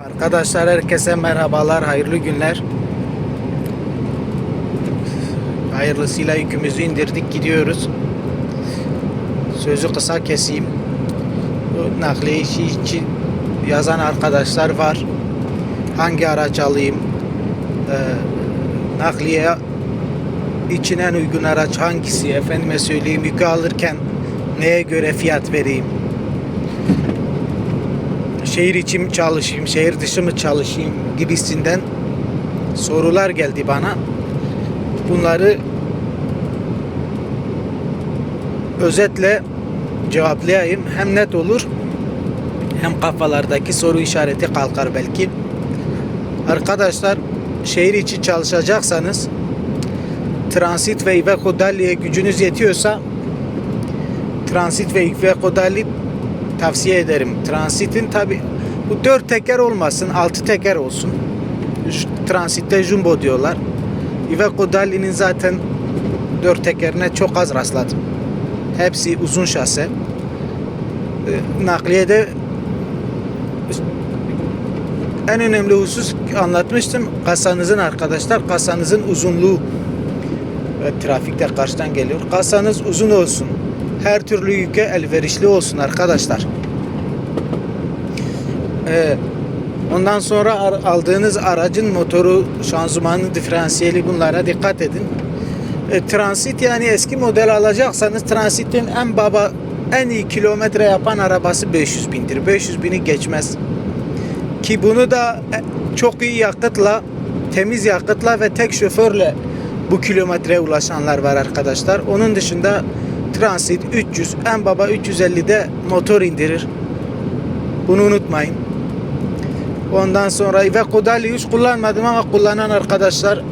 Arkadaşlar herkese merhabalar, hayırlı günler. Hayırlısıyla yükümüzü indirdik, gidiyoruz. Sözü kısa keseyim. Bu nakliye işi için yazan arkadaşlar var. Hangi araç alayım? Ee, nakliye için en uygun araç hangisi? Efendime söyleyeyim yükü alırken neye göre fiyat vereyim? Şehir içi mi çalışayım, şehir dışı mı çalışayım gibisinden sorular geldi bana. Bunları özetle cevaplayayım. Hem net olur hem kafalardaki soru işareti kalkar belki. Arkadaşlar şehir içi çalışacaksanız transit ve Iveco Dali'ye gücünüz yetiyorsa transit ve Iveco Dali tavsiye ederim. Transitin tabi bu dört teker olmasın, altı teker olsun. Transitte jumbo diyorlar. Iveco Dali'nin zaten dört tekerine çok az rastladım. Hepsi uzun şase. Ee, Nakliyede en önemli husus anlatmıştım. Kasanızın arkadaşlar, kasanızın uzunluğu. Trafikte karşıdan geliyor. Kasanız uzun olsun. Her türlü yüke elverişli olsun arkadaşlar. Ee, ondan sonra aldığınız aracın motoru, şanzımanı, diferansiyeli bunlara dikkat edin. E, transit yani eski model alacaksanız transitin en baba en iyi kilometre yapan arabası 500 bindir. 500 bini geçmez. Ki bunu da e, çok iyi yakıtla, temiz yakıtla ve tek şoförle bu kilometreye ulaşanlar var arkadaşlar. Onun dışında transit 300, en baba 350'de motor indirir. Bunu unutmayın. Ondan sonra Iveco Dali hiç kullanmadım ama kullanan arkadaşlar e,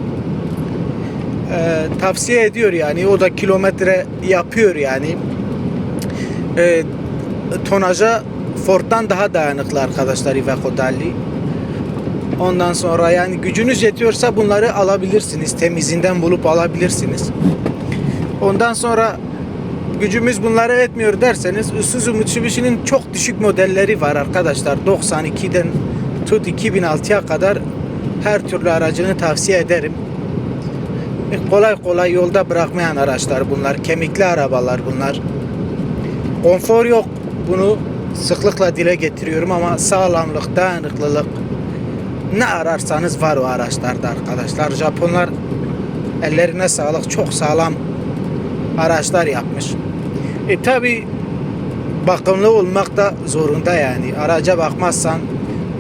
tavsiye ediyor yani. O da kilometre yapıyor yani. E, tonaja Ford'dan daha dayanıklı arkadaşlar Iveco Dali. Ondan sonra yani gücünüz yetiyorsa bunları alabilirsiniz. Temizinden bulup alabilirsiniz. Ondan sonra gücümüz bunları etmiyor derseniz Isuzu Mitsubishi'nin çok düşük modelleri var arkadaşlar. 92'den tut 2006'ya kadar her türlü aracını tavsiye ederim. E, kolay kolay yolda bırakmayan araçlar bunlar. Kemikli arabalar bunlar. Konfor yok. Bunu sıklıkla dile getiriyorum ama sağlamlık, dayanıklılık ne ararsanız var o araçlarda arkadaşlar. Japonlar ellerine sağlık çok sağlam araçlar yapmış. E tabi bakımlı olmak da zorunda yani. Araca bakmazsan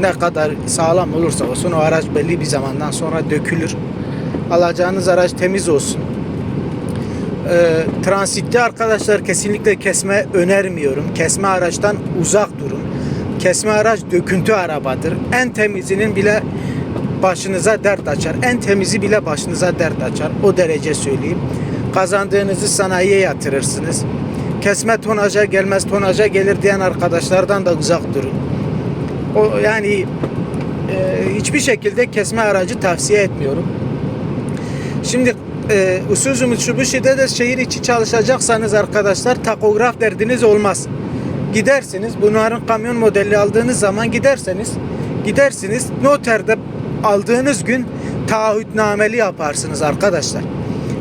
ne kadar sağlam olursa olsun o araç belli bir zamandan sonra dökülür. Alacağınız araç temiz olsun. E, transitte arkadaşlar kesinlikle kesme önermiyorum. Kesme araçtan uzak durun. Kesme araç döküntü arabadır. En temizinin bile başınıza dert açar. En temizi bile başınıza dert açar. O derece söyleyeyim. Kazandığınızı sanayiye yatırırsınız. Kesme tonaja gelmez tonaja gelir diyen arkadaşlardan da uzak durun. O yani e, hiçbir şekilde kesme aracı tavsiye etmiyorum. Şimdi e, Isuzu Mitsubishi'de de şehir içi çalışacaksanız arkadaşlar takograf derdiniz olmaz. Gidersiniz bunların kamyon modeli aldığınız zaman giderseniz gidersiniz noterde aldığınız gün taahhütnameli yaparsınız arkadaşlar.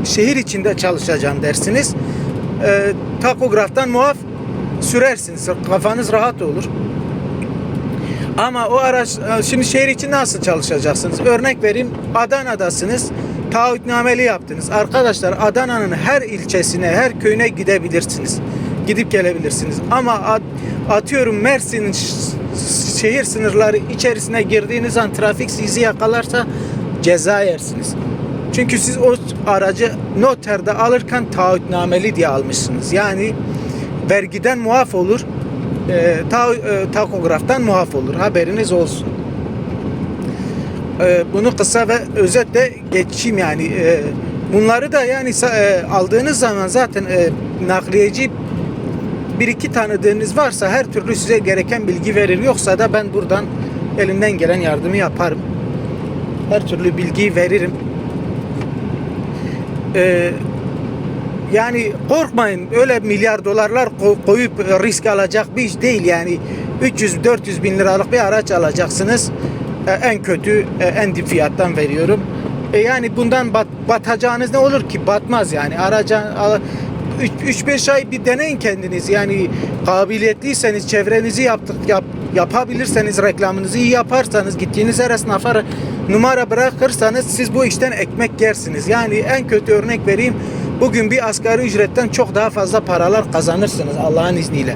Şehir içinde çalışacağım dersiniz. E, takograftan muaf sürersiniz. Kafanız rahat olur. Ama o araç e, şimdi şehir için nasıl çalışacaksınız? Örnek vereyim Adana'dasınız. Taahhütnameli yaptınız. Arkadaşlar Adana'nın her ilçesine, her köyüne gidebilirsiniz. Gidip gelebilirsiniz. Ama at- atıyorum Mersin'in şehir sınırları içerisine girdiğiniz an trafik sizi yakalarsa ceza yersiniz. Çünkü siz o aracı noterde alırken taahhütnameli diye almışsınız. Yani vergiden muaf olur, e, ta, e, takograftan muaf olur. Haberiniz olsun. E, bunu kısa ve özetle geçeyim yani. E, bunları da yani e, aldığınız zaman zaten e, nakliyeci bir iki tanıdığınız varsa her türlü size gereken bilgi verir. Yoksa da ben buradan elimden gelen yardımı yaparım. Her türlü bilgiyi veririm. Ee, yani korkmayın öyle milyar dolarlar ko- koyup risk alacak bir iş değil yani 300-400 bin liralık bir araç alacaksınız. E, en kötü, e, en dip fiyattan veriyorum. E, yani bundan bat, batacağınız ne olur ki? Batmaz yani. Araca 3-5 ay bir deneyin kendiniz. Yani kabiliyetliyseniz, çevrenizi yaptık, yap, yapabilirseniz, reklamınızı iyi yaparsanız, gittiğiniz her esnafa numara bırakırsanız siz bu işten ekmek yersiniz. Yani en kötü örnek vereyim. Bugün bir asgari ücretten çok daha fazla paralar kazanırsınız Allah'ın izniyle.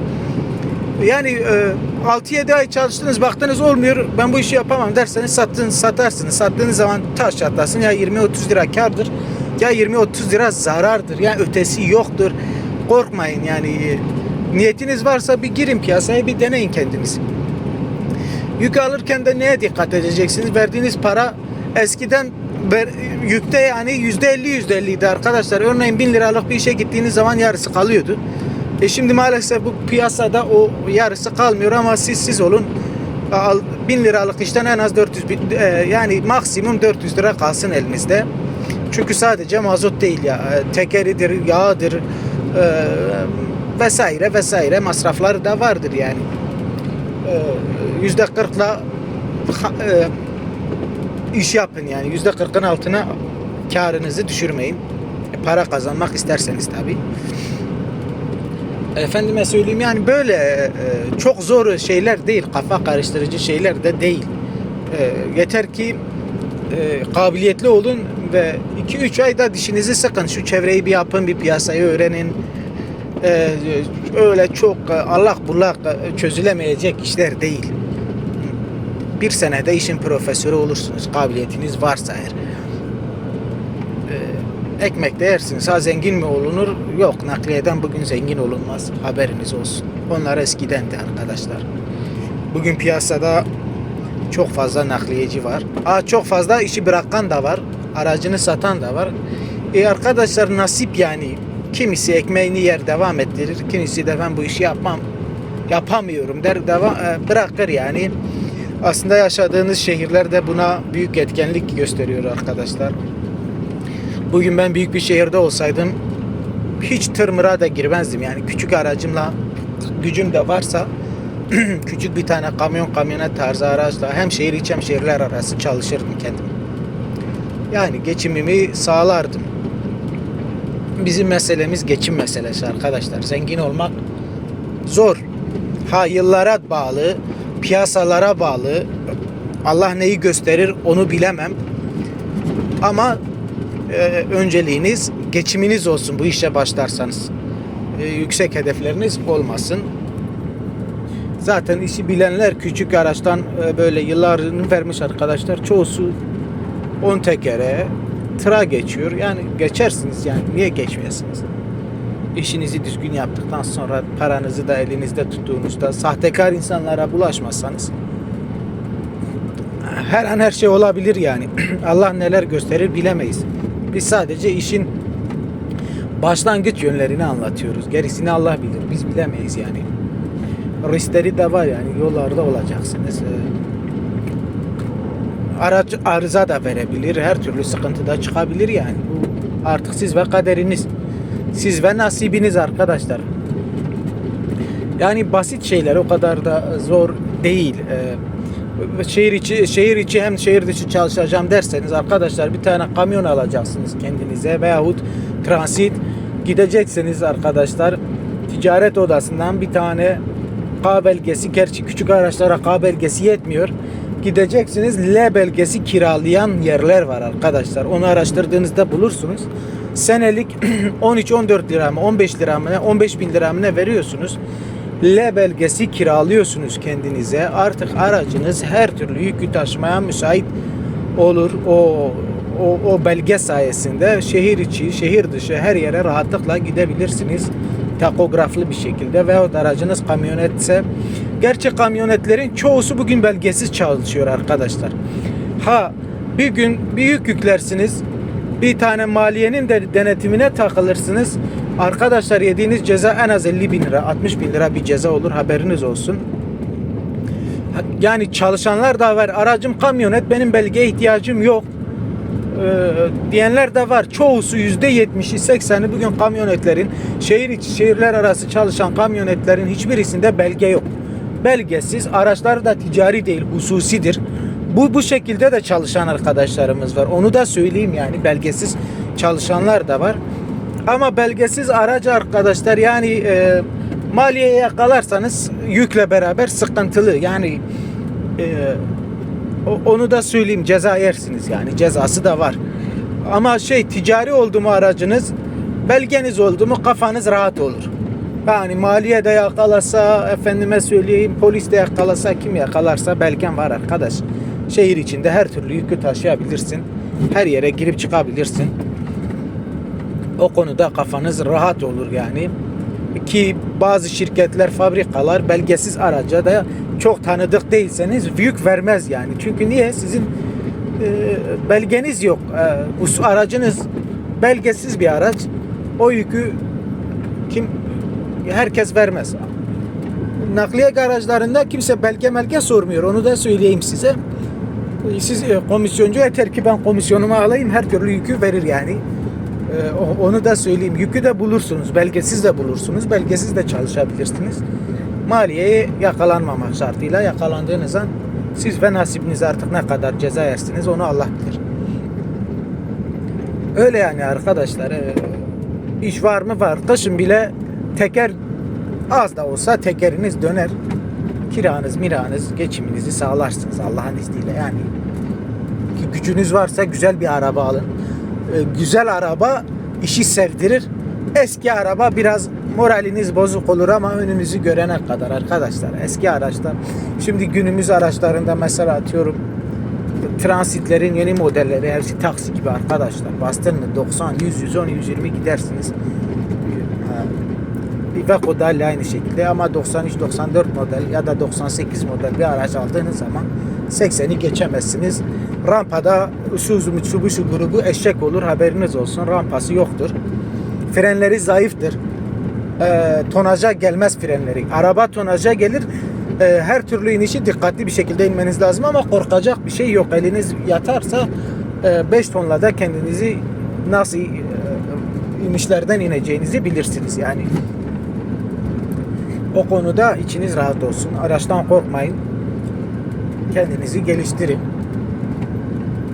Yani e, 6-7 ay çalıştınız baktınız olmuyor ben bu işi yapamam derseniz sattınız satarsınız. Sattığınız zaman taş çatlasın ya 20-30 lira kardır ya 20-30 lira zarardır. Yani ötesi yoktur. Korkmayın yani e, niyetiniz varsa bir girin piyasaya bir deneyin kendiniz. Yük alırken de neye dikkat edeceksiniz? Verdiğiniz para eskiden ver, yükte yani yüzde elli yüzde elliydi arkadaşlar. Örneğin bin liralık bir işe gittiğiniz zaman yarısı kalıyordu. E şimdi maalesef bu piyasada o yarısı kalmıyor ama siz siz olun. Al, bin liralık işten en az 400 bin, e, yani maksimum 400 lira kalsın elinizde. Çünkü sadece mazot değil ya e, tekeridir, yağdır e, vesaire vesaire masrafları da vardır yani. E, Yüzde kırkla e, iş yapın yani yüzde kırkın altına karınızı düşürmeyin. E, para kazanmak isterseniz tabii. Efendime söyleyeyim yani böyle e, çok zor şeyler değil, kafa karıştırıcı şeyler de değil. Yeter ki kabiliyetli olun ve 2-3 ayda dişinizi sıkın. Şu çevreyi bir yapın, bir piyasayı öğrenin. E, öyle çok e, allak bullak e, çözülemeyecek işler değil. Bir senede işin profesörü olursunuz. Kabiliyetiniz varsa eğer. Ekmek de yersiniz. Ha zengin mi olunur? Yok. Nakliyeden bugün zengin olunmaz. Haberiniz olsun. Onlar eskiden de arkadaşlar. Bugün piyasada çok fazla nakliyeci var. Aa, çok fazla işi bırakan da var. Aracını satan da var. E arkadaşlar nasip yani. Kimisi ekmeğini yer devam ettirir. Kimisi de ben bu işi yapmam. Yapamıyorum der devam e, bırakır yani. Aslında yaşadığınız şehirler de buna büyük etkenlik gösteriyor arkadaşlar. Bugün ben büyük bir şehirde olsaydım hiç tırmıra da girmezdim. Yani küçük aracımla gücüm de varsa küçük bir tane kamyon kamyonet tarzı araçla hem şehir içi hem şehirler arası çalışırdım kendim. Yani geçimimi sağlardım. Bizim meselemiz geçim meselesi arkadaşlar. Zengin olmak zor. Ha yıllara bağlı, piyasalara bağlı. Allah neyi gösterir onu bilemem. Ama e, önceliğiniz geçiminiz olsun bu işe başlarsanız. E, yüksek hedefleriniz olmasın. Zaten işi bilenler küçük araçtan e, böyle yıllarını vermiş arkadaşlar. Çoğusu 10 tekere tıra geçiyor. Yani geçersiniz yani. Niye geçmeyesiniz? İşinizi düzgün yaptıktan sonra paranızı da elinizde tuttuğunuzda sahtekar insanlara bulaşmazsanız her an her şey olabilir yani. Allah neler gösterir bilemeyiz. Biz sadece işin başlangıç yönlerini anlatıyoruz. Gerisini Allah bilir. Biz bilemeyiz yani. Riskleri de var yani. Yollarda olacaksınız. Araç arıza da verebilir. Her türlü sıkıntı da çıkabilir yani. Bu artık siz ve kaderiniz. Siz ve nasibiniz arkadaşlar. Yani basit şeyler o kadar da zor değil. Ee, şehir içi şehir içi hem şehir dışı çalışacağım derseniz arkadaşlar bir tane kamyon alacaksınız kendinize veyahut transit gideceksiniz arkadaşlar ticaret odasından bir tane K belgesi gerçi küçük araçlara K belgesi yetmiyor gideceksiniz L belgesi kiralayan yerler var arkadaşlar onu araştırdığınızda bulursunuz senelik 13-14 lira mı 15 lira mı ne 15 bin lira mı ne veriyorsunuz L belgesi kiralıyorsunuz kendinize. Artık aracınız her türlü yükü taşımaya müsait olur. O o, o belge sayesinde şehir içi, şehir dışı her yere rahatlıkla gidebilirsiniz. Takograflı bir şekilde veyahut aracınız kamyonetse. Gerçi kamyonetlerin çoğusu bugün belgesiz çalışıyor arkadaşlar. Ha bir gün büyük yüklersiniz. Bir tane maliyenin de denetimine takılırsınız. Arkadaşlar yediğiniz ceza en az 50 bin lira, 60 bin lira bir ceza olur haberiniz olsun. Yani çalışanlar da var. Aracım kamyonet benim belgeye ihtiyacım yok. Ee, diyenler de var. Çoğusu yüzde yetmişi, sekseni bugün kamyonetlerin şehir içi, şehirler arası çalışan kamyonetlerin hiçbirisinde belge yok. belgesiz araçlar da ticari değil hususidir. Bu bu şekilde de çalışan arkadaşlarımız var. Onu da söyleyeyim yani belgesiz çalışanlar da var. Ama belgesiz aracı arkadaşlar yani e, maliyeye yakalarsanız yükle beraber sıkıntılı. Yani e, o- onu da söyleyeyim ceza yersiniz yani cezası da var. Ama şey ticari oldu mu aracınız belgeniz oldu mu kafanız rahat olur. Yani maliye de yakalasa efendime söyleyeyim polis de yakalasa kim yakalarsa belgen var arkadaş. Şehir içinde her türlü yükü taşıyabilirsin. Her yere girip çıkabilirsin. O konuda kafanız rahat olur yani. Ki bazı şirketler, fabrikalar belgesiz araca da çok tanıdık değilseniz yük vermez yani. Çünkü niye? Sizin e, belgeniz yok. E, bu aracınız belgesiz bir araç. O yükü kim herkes vermez. Nakliye garajlarında kimse belge melge sormuyor. Onu da söyleyeyim size. Siz e, komisyoncu yeter ki ben komisyonumu alayım her türlü yükü verir yani. E, o- Onu da söyleyeyim. Yükü de bulursunuz. Belgesiz de bulursunuz. Belgesiz de çalışabilirsiniz. Maliyeye yakalanmamak şartıyla yakalandığınız an siz ve nasibiniz artık ne kadar ceza yersiniz onu Allah bilir. Öyle yani arkadaşlar. e, iş var mı var. Kışın bile teker az da olsa tekeriniz döner. Kiranız, miranız, geçiminizi sağlarsınız Allah'ın izniyle yani. Ki gücünüz varsa güzel bir araba alın. E, güzel araba işi sevdirir. Eski araba biraz moraliniz bozuk olur ama önünüzü görene kadar arkadaşlar. Eski araçlar. Şimdi günümüz araçlarında mesela atıyorum transitlerin yeni modelleri hepsi taksi gibi arkadaşlar. Bastın mı 90, 100, 110, 120 gidersiniz. Iveco da aynı şekilde ama 93, 94 model ya da 98 model bir araç aldığınız zaman 80'i geçemezsiniz. Rampada Isuzu Mitsubishi grubu eşek olur haberiniz olsun. Rampası yoktur. Frenleri zayıftır. Ee, tonaja gelmez frenleri. Araba tonaja gelir. Ee, her türlü inişi dikkatli bir şekilde inmeniz lazım ama korkacak bir şey yok. Eliniz yatarsa 5 tonla da kendinizi nasıl e, inişlerden ineceğinizi bilirsiniz yani. O konuda içiniz rahat olsun. Araçtan korkmayın. Kendinizi geliştirin.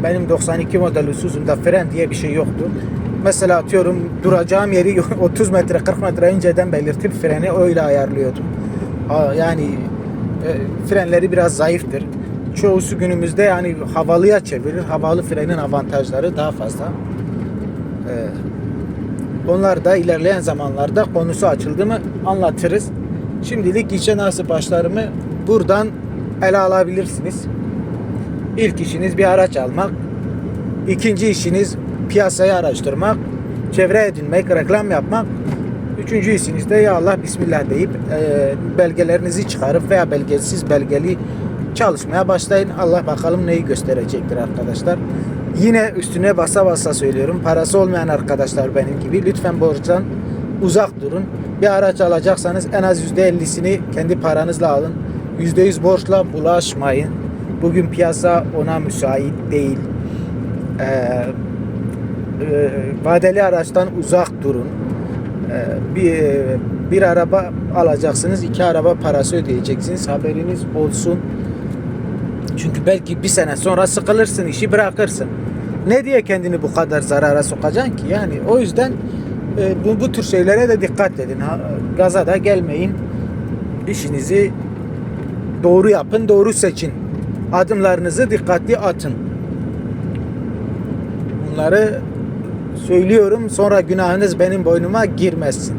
Benim 92 model Isuzu'mda fren diye bir şey yoktu. Mesela atıyorum duracağım yeri 30 metre 40 metre önceden belirtip freni öyle ayarlıyordum. Yani e, frenleri biraz zayıftır. Çoğusu günümüzde yani havalıya çevirir. Havalı frenin avantajları daha fazla. E, onlar da ilerleyen zamanlarda konusu açıldı mı anlatırız. Şimdilik işe nasıl başlarımı buradan ele alabilirsiniz. İlk işiniz bir araç almak. İkinci işiniz piyasayı araştırmak. Çevre edinmek, reklam yapmak. Üçüncü işiniz de ya Allah Bismillah deyip e, belgelerinizi çıkarıp veya belgesiz belgeli çalışmaya başlayın. Allah bakalım neyi gösterecektir arkadaşlar. Yine üstüne basa basa söylüyorum. Parası olmayan arkadaşlar benim gibi lütfen borçtan uzak durun. Bir araç alacaksanız en az %50'sini kendi paranızla alın. %100 borçla bulaşmayın. Bugün piyasa ona müsait değil. Ee, e, vadeli araçtan uzak durun. Ee, bir bir araba alacaksınız, iki araba parası ödeyeceksiniz. Haberiniz olsun. Çünkü belki bir sene sonra sıkılırsın, işi bırakırsın. Ne diye kendini bu kadar zarara sokacaksın ki? Yani o yüzden e, bu, bu tür şeylere de dikkat edin. Ha, gaza da gelmeyin. İşinizi doğru yapın, doğru seçin. Adımlarınızı dikkatli atın. Bunları söylüyorum sonra günahınız benim boynuma girmesin.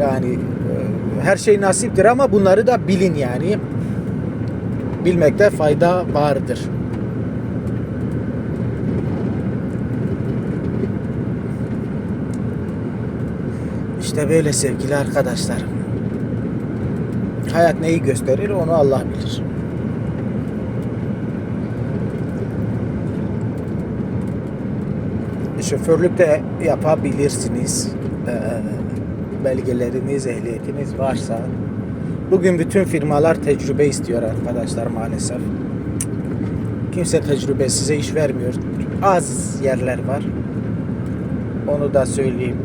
Yani e, her şey nasiptir ama bunları da bilin yani. Bilmekte fayda vardır. İşte böyle sevgili arkadaşlarım. Hayat neyi gösterir onu Allah bilir. Şoförlük de yapabilirsiniz. Ee, belgeleriniz, ehliyetiniz varsa. Bugün bütün firmalar tecrübe istiyor arkadaşlar maalesef. Kimse tecrübe size iş vermiyor. Az yerler var. Onu da söyleyeyim.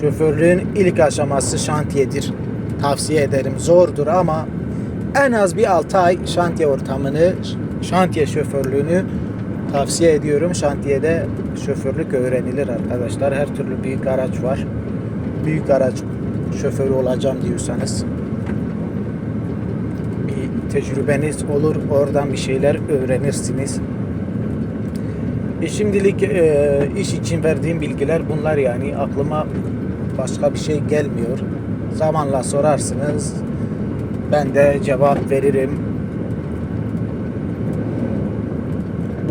Şoförlüğün ilk aşaması şantiyedir. tavsiye ederim. Zordur ama en az bir 6 ay şantiye ortamını, şantiye şoförlüğünü tavsiye ediyorum. Şantiyede şoförlük öğrenilir arkadaşlar. Her türlü büyük araç var. Büyük araç şoförü olacağım diyorsanız bir tecrübeniz olur. Oradan bir şeyler öğrenirsiniz. E şimdilik e, iş için verdiğim bilgiler bunlar yani aklıma başka bir şey gelmiyor. Zamanla sorarsınız. Ben de cevap veririm.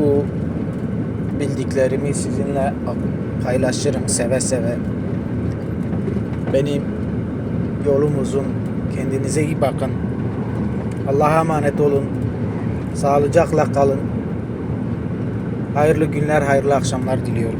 Bu bildiklerimi sizinle paylaşırım seve seve. Benim yolum uzun. Kendinize iyi bakın. Allah'a emanet olun. Sağlıcakla kalın. Hayırlı günler, hayırlı akşamlar diliyorum.